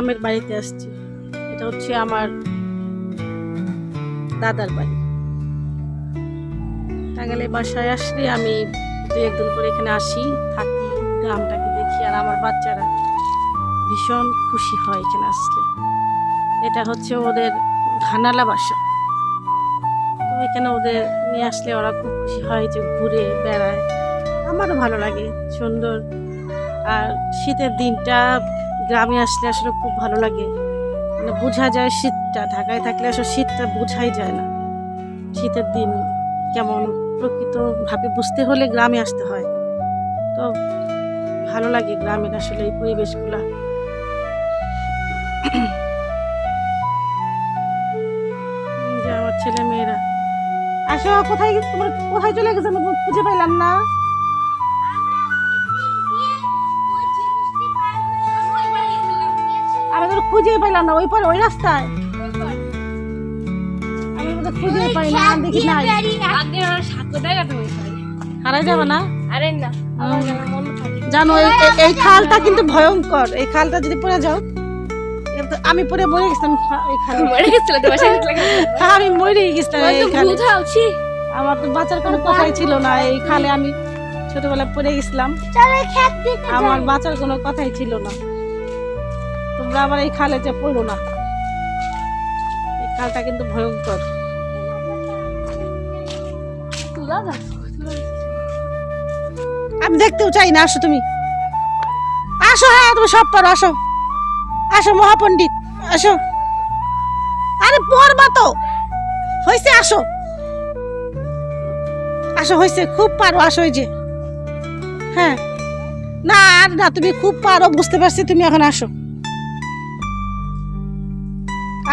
গ্রামের বাড়িতে আসছি। এটা হচ্ছে আমার দাদার বাড়ি। টাঙ্গালে বাসায় আসলে আমি দু একদিন করে এখানে আসি, থাকি, গ্রামটাকে দেখি, আর আমার বাচ্চারা ভীষণ খুশি হয় এখানে আসলে। এটা হচ্ছে ওদের ঘানালা বাসা। এখানে ওদের নিয়ে আসলে ওরা খুব খুশি হয় যে ঘুরে বেড়ায়। আমারও ভালো লাগে, সুন্দর। আর শীতের দিনটা গ্রামে আসলে আসলে খুব ভালো লাগে। মানে বোঝা যায় শীতটা, ঢাকায় থাকলে আসলে শীতটা বোঝাই যায় না। শীতের দিন কেমন প্রকৃতভাবে বুঝতে হলে গ্রামে আসতে হয়। তো ভালো লাগে গ্রামের আসলে এই পরিবেশগুলা। ছেলে মেয়েরা। আসো, কোথায় তোমরা কোথায় চলে গেছে? খুঁজে পাইলাম না। আমি তো খুঁজে পাইলাম না ওই পারে ওই রাস্তায়। আমি তো খুঁজে পাই না দেখি নাই। হারাই যাবে না? আরে না আমার জানো এই খালটা কিন্তু ভয়ঙ্কর। এই খালটা যদি পড়ে যাও আমি পরে মরে গেছিলাম এই মরে হ্যাঁ, আমি মরে গেছিলাম আমার তো বাঁচার কোনো কথাই ছিল না। এই খালে আমি ছোটবেলায় পড়ে গেছিলাম। চলো খেত দিতে আমার বাঁচার কোনো কথাই ছিল না। আবার এই খালে যে পড়ো না। এই খালটা কিন্তু ভয়ঙ্কর। আমি দেখতেও চাই না, আসো তুমি। আসো হ্যাঁ তুমি সব পারো, আসো। আসো, মহাপণ্ডিত, আসো। আরে, পড়বা তো। হয়েছে আসো। আসো হয়েছে খুব পারো, আসো যে। হ্যাঁ। না, আর না, তুমি খুব পারো, বুঝতে পারছি, তুমি এখন আসো।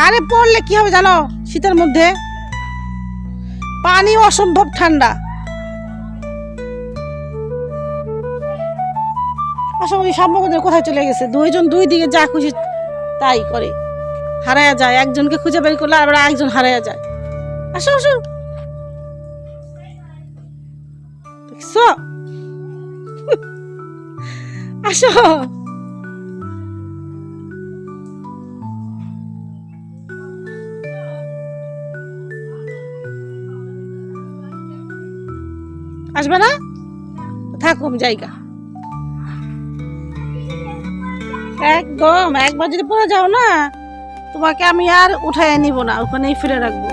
আরে পড়লে কি হবে জানো? শীতের মধ্যে। পানি অসম্ভব ঠান্ডা। সম্পর্কদের কোথায় চলে গেছে? দুইজন দুই দিকে যা খুশি তাই করে। হারায়া যায়। একজনকে খুঁজে বের করলে আবার একজন হারায়া যায়। আসো আসো। দেখছ? আসো। আসবে না? থাকুম জায়গা। একদম, একবার যদি পড়ে যাও না, তোমাকে আমি আর উঠায় নিব না, ওখানেই ফিরে রাখব।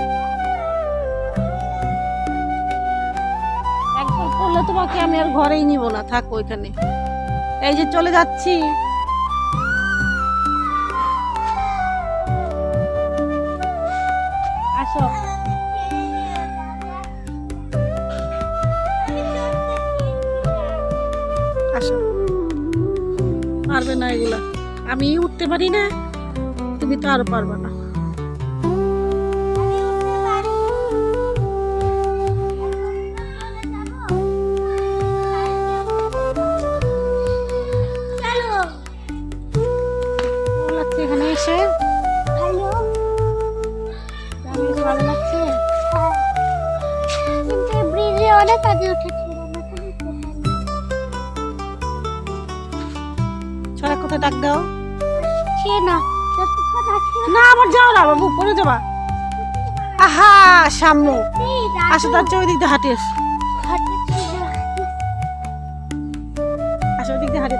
একবার তোমাকে আমি আর ঘরেই নিব না, থাকো ওইখানে এই যে চলে যাচ্ছি। পারবে না এগুলা। আমি উঠতে পারি না তুমি তো আরও পারবে না। ভালো লাগছে এখানে এসে। আমি এসে ভালো লাগছে। কিন্তু ব্রিজে অনেক কাজে উঠেছিল কোথায় ডাক দাও। না না। আমার যাও না বাবু পরে যাবা। আহা সামনে। আসো তার চেয়ে ওই দিক দিয়ে হাঁটি আসো আসো ওই দিক দিয়ে হাঁটি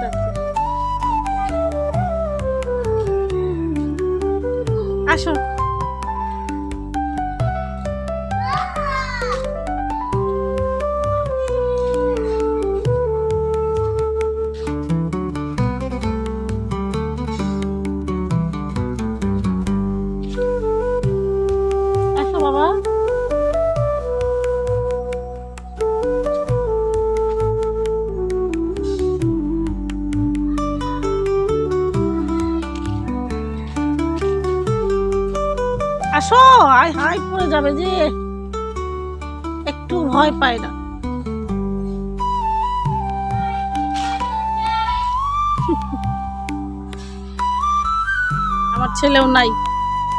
আসো। আসো, হাই হাই পড়ে যাবে যে। একটু ভয় পায় না। আমার ছেলেও নাই।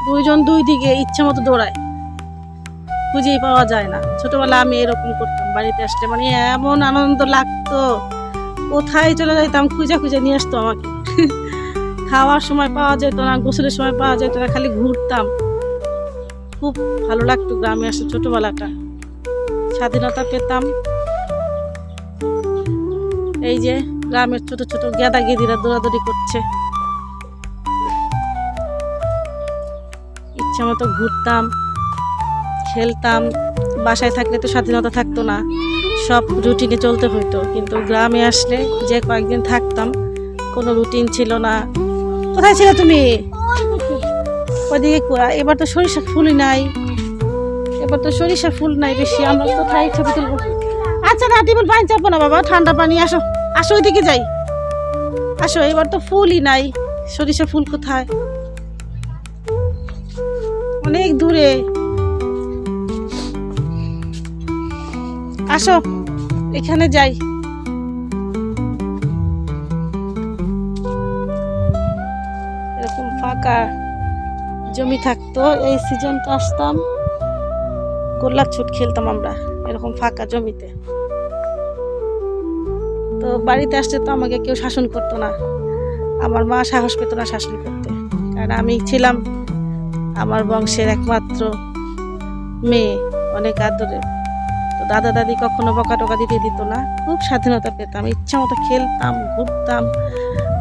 দুইজন দুই দিকে ইচ্ছে মতো দৌড়ায়। খুঁজেই পাওয়া যায় না। ছোটবেলা আমি এরকম করতাম, বাড়িতে আসলে মানে এমন আনন্দ লাগতো। কোথায় চলে যাইতাম, খুঁজে খুঁজে নিয়ে আসতো আমাকে। খাওয়ার সময় পাওয়া যেত না, গোসলের সময় পাওয়া যেত না, খালি ঘুরতাম। খুব ভালো লাগতো গ্রামে আসে ছোটবেলাটা। স্বাধীনতা পেতাম। এই যে গ্রামের ছোট ছোট গেদা গেদিরা দৌড়াদৌড়ি করছে। ইচ্ছা মতো ঘুরতাম, খেলতাম। বাসায় থাকলে তো স্বাধীনতা থাকতো না। সব রুটিনে চলতে হতো কিন্তু গ্রামে আসলে যে কয়েকদিন থাকতাম, কোনো রুটিন ছিল না। কোথায় ছিল তুমি? ওদিকে এবার তো সরিষা ফুলই নাই। এবার তো সরিষা ফুল নাই বেশি, আমরা কোথায় ছবি তুলবো? আচ্ছা না টিবল পানি চাপো না বাবা, ঠান্ডা পানি, আসো। আসো, ওইদিকে যাই। আসো, এবার তো ফুলই নাই। সরিষা ফুল কোথায়? অনেক দূরে। আসো, এখানে যাই। এরকম ফাঁকা। জমি থাকতো, এই সিজনটা আসতাম, গোল্লার ছুট খেলতাম আমরা, এরকম ফাঁকা জমিতে। তো বাড়িতে আসতে তো আমাকে কেউ শাসন করতো না। আমার মা সাহস পেত না শাসন করতে, কারণ আমি ছিলাম আমার বংশের একমাত্র মেয়ে, অনেক আদরের। তো দাদা দাদি কখনো বকা টকা দিতে দিত না, খুব স্বাধীনতা পেতাম, ইচ্ছা মতো খেলতাম, ঘুরতাম,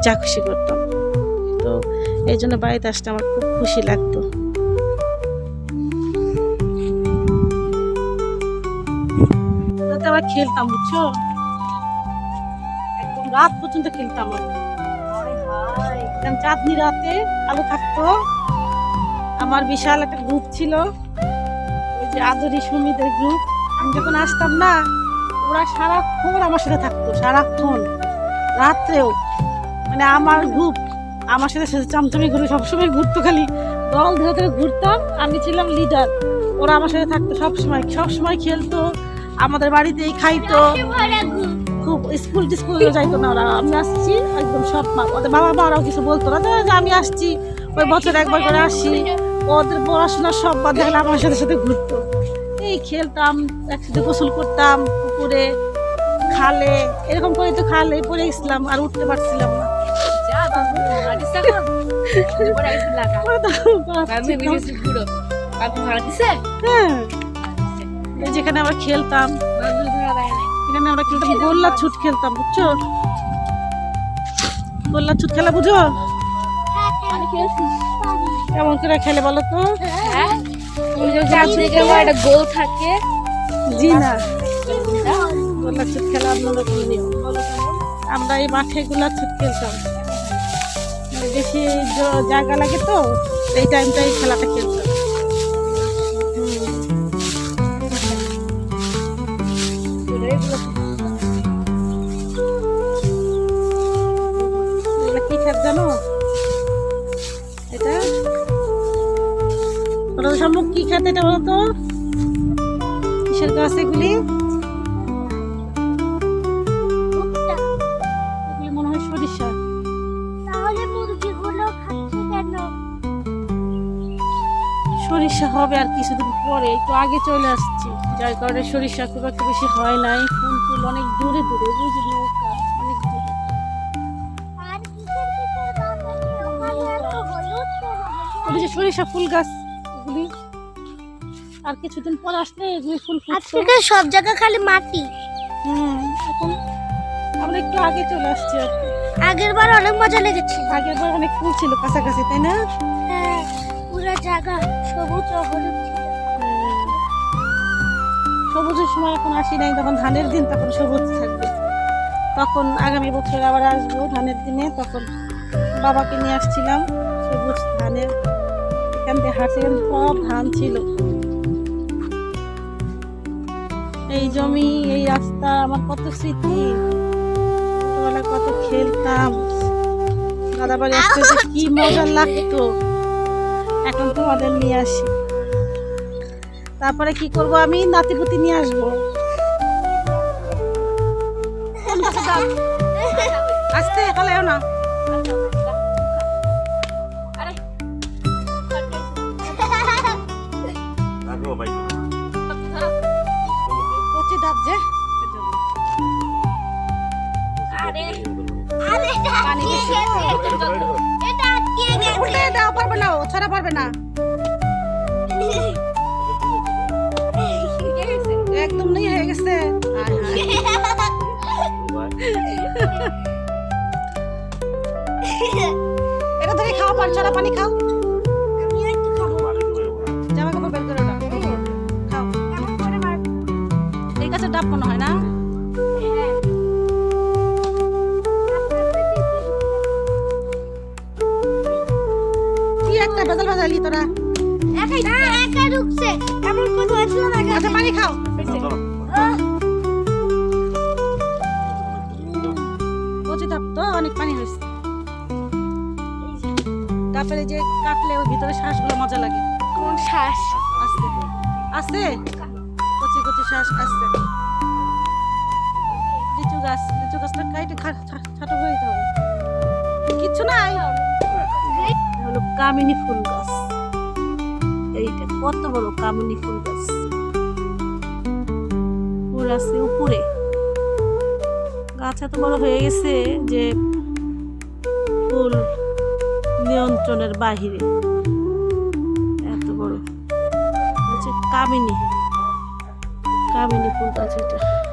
যা করতাম। তো এই জন্য বাড়িতে আসতে আমার খুব খুশি লাগতো। আবার খেলতাম, বুঝছ? একদম রাত পর্যন্ত খেলতাম একদম চাঁদনি রাতে আলো থাকতো। আমার বিশাল একটা গ্রুপ ছিল, ওই যে আদরি সুমিদের গ্রুপ আমি যখন আসতাম না, ওরা সারাক্ষণ আমার সাথে থাকতো, সারাক্ষণ, রাত্রেও। মানে আমার গ্রুপ আমার সাথে সাথে চামচামি ঘুরে সবসময় ঘুরতো খালি। দল ধরে ধরে ঘুরতাম, আমি ছিলাম লিডার ওরা আমার সাথে থাকতো সবসময় সবসময় খেলতো, আমাদের বাড়িতেই খাইতো। খুব স্কুল টিস্কুল যাইতো না ওরা। আমি আসছি, একদম সব মা। ওদের বাবা মা ওরাও কিছু বলতো না। যে আমি আসছি, ওই বছর একবার করে আসি। ওদের পড়াশোনা সব বাদ দেখলে আমার সাথে সাথে ঘুরতো। এই খেলতাম, একসাথে গোসল করতাম, পুকুরে, খালে, এরকম করে তো খালে পড়ে গেছিলাম, আর উঠতে পারছিলাম না। যেখানে আমরা খেলতাম। এখানে আমরা খেলতাম গোল্লা ছুট খেলতাম, বুঝছ? গোল্লা ছুট খেলা বুঝো? কেমন করে খেলে বলো তো? গোল থাকে জি না। গোল্লা আমরা এই মাঠে গোল্লা ছুট খেলতাম। বেশি জায়গা লাগে তো এই টাইমটাই খেলাটা এগুলো কি খাত জানো? এটা? এটা বলো তো কিসের গাছ এগুলি? সরিষা হবে আর কিছুদিন পরে একটু আগে চলে আসছি। যার কারণে সরিষা খুব একটা বেশি হয় নাই। ফুল ফুল অনেক দূরে দূরে বুঝলি নৌকা অনেক দূরে? ওই যে সরিষা ফুল গাছ এগুলি আর কিছুদিন পর আসলে এগুলি ফুল ফুটছে। সব জায়গা খালি মাটি। হুম এখন আমরা একটু আগে চলে আসছি আর আগের বার অনেক মজা লেগেছে। আগের বার অনেক ফুল ছিল কাছাকাছি তাই না? জায়গা, সবুজ ও হলুদ সবুজের সময় এখন আসি নাই, তখন ধানের দিন, তখন সবুজ থাকবে। তখন আগামী বছর আবার আসব ধানের দিনে, তখন বাবাকে নিয়ে আসছিলাম, সবুজ ধানের। এখান থেকে হাঁটছিলাম, সব ধান ছিল। এই জমি, এই রাস্তা, আমার কত স্মৃতি। ছোটবেলায় কত খেলতাম। দাদা বাড়ি আসতে কি মজা লাগতো। এখন তোমাদের নিয়ে আসি। তারপরে কি করব আমি? নাতিপুতি নিয়ে আসব। আসতে পালাইও না। আরে আরে পানি বেশি। ছাড়া পারবে না। একদম নেই হয়ে গেছে। এটা ধরে খাও, পানি, ছাড়া পানি খাও। জামা কাপড় বের করে খাও। ডাব মনে হয় না। তোরা? একাই না একা ঢুকছে। এমন কথা হয়েছিল না আচ্ছা পানি খাও। কচি ডাব তো অনেক পানি হয়েছে। এই যে কাটলে ওই ভিতরে শ্বাসগুলো মজা লাগে। কোন শ্বাস? আসতে আছে? কচি কচি শ্বাস আসছে। লিচু গাছ লিচু গাছটা কাইটে ছোট হয়ে যেতে হবে। কিচ্ছু নাই। এটা হলো কামিনী ফুল গাছ। এইটা কত বড় কামনি ফুল গাছ। ফুল আছে উপরে। গাছ এত বড় হয়ে গেছে যে ফুল নিয়ন্ত্রণের বাহিরে। এত বড়। হচ্ছে কামিনী। কামিনী ফুল গাছ এটা।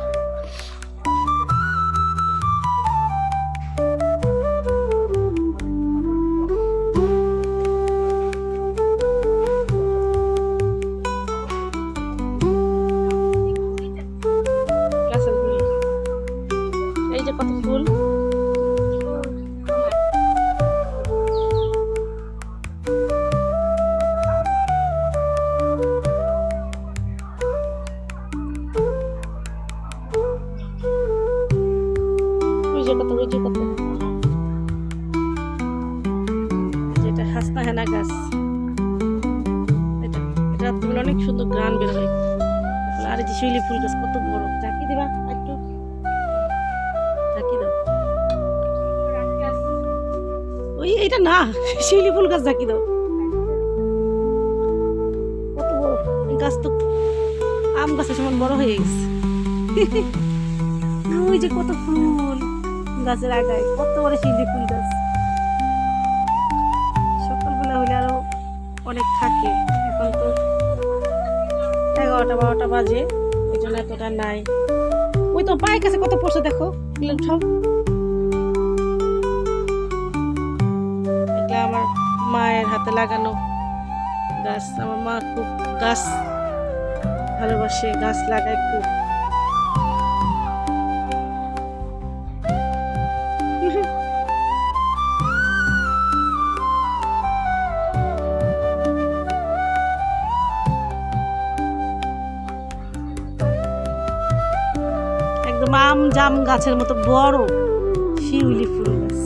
হেনা গাছ। এটা তুমি অনেক সুন্দর গান বেরোয়। আর যে শিউলি ফুল গাছ কত বড়। চাকি দিবা একটু। ওই এটা না, শিউলি ফুল গাছ চাকি দাও। কত বড়। গাছ তো আম গাছের সমান বড় হয়ে গেছে। ওই যে কত ফুল গাছের আগায়। কত বড় শিউলি ফুল এগারোটা বারোটা বাজে। এই জন্য এতটা নাই। ওই তো পায়ে কাছে কত পড়ছে দেখো। এগুলো উঠাও। এটা আমার মায়ের হাতে লাগানো গাছ। আমার মা খুব গাছ ভালোবাসে, গাছ লাগায় খুব। জাম গাছের মতো বড় শিউলি ফুল গাছ।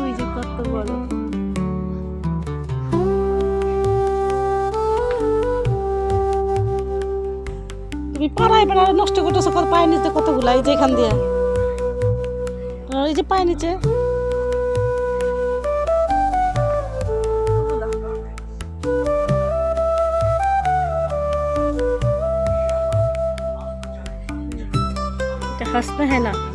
ওই যে কত বড়। তুমি পাড়ায় পাড়ায় নষ্ট করতেছো, কত পায়ে নিচে কতগুলা, এই যে এখান দিয়ে। এই যে পায়ে নিচে। এটা হাসতে হয়